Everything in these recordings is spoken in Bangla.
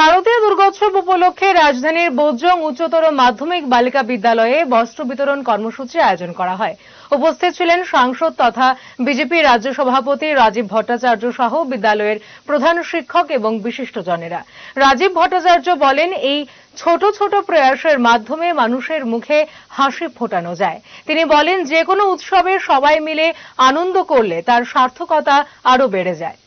শারদীয় দুর্গোৎসব উপলক্ষে রাজধানীর বোজ্জং উচ্চতর মাধ্যমিক বালিকা বিদ্যালয়ে বস্ত্র বিতরণ কর্মসূচি আয়োজন করা হয়। উপস্থিত ছিলেন সাংসদ তথা বিজেপি রাজ্য সভাপতি রাজীব ভট্টাচার্য সহ বিদ্যালয়ের প্রধান শিক্ষক এবং বিশিষ্টজনেরা। রাজীব ভট্টাচার্য বলেন, এই ছোট ছোট প্রয়াসের মাধ্যমে মানুষের মুখে হাসি ফোটানো যায়। তিনি বলেন, যে কোনো উৎসবে সবাই মিলে আনন্দ করলে তার সার্থকতা আরও বেড়ে যায়।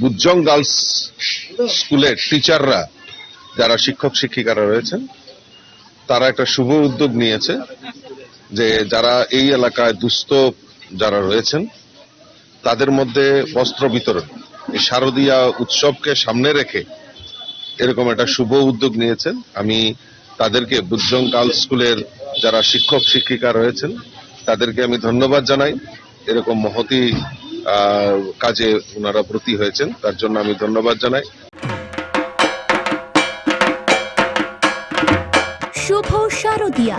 বুজ্জং গার্লস স্কুলের টিচাররা, যারা শিক্ষক শিক্ষিকারা রয়েছেন, তারা একটা শুভ উদ্যোগ নিয়েছে যে যারা এই এলাকায় দুস্থ যারা রয়েছেন, তাদের মধ্যে বস্ত্র বিতরণ, এই শারদীয়া উৎসবকে সামনে রেখে এরকম একটা শুভ উদ্যোগ নিয়েছেন। আমি তাদেরকে বুজ্জং গার্লস স্কুলের যারা শিক্ষক শিক্ষিকা রয়েছেন, তাদেরকে আমি ধন্যবাদ জানাই। এরকম মহতি কাজে ওনারা ব্রতী হয়েছেন তার জন্য আমি ধন্যবাদ জানাই। শুভ শারদিয়া।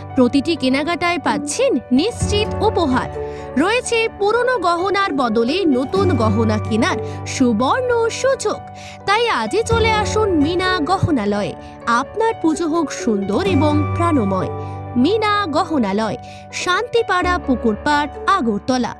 প্রতিটি কেনাকাটায় পাচ্ছেন নিশ্চিত উপহার। রয়েছে পুরনো গহনার বদলে নতুন গহনা কেনার সুবর্ণ সুযোগ। তাই আজই চলে আসুন মিনা গহনালয়ে। আপনার পুজো হোক সুন্দর এবং প্রাণময়। মিনা গহনালয়, শান্তিপাড়া পুকুরপাড়, আগরতলা।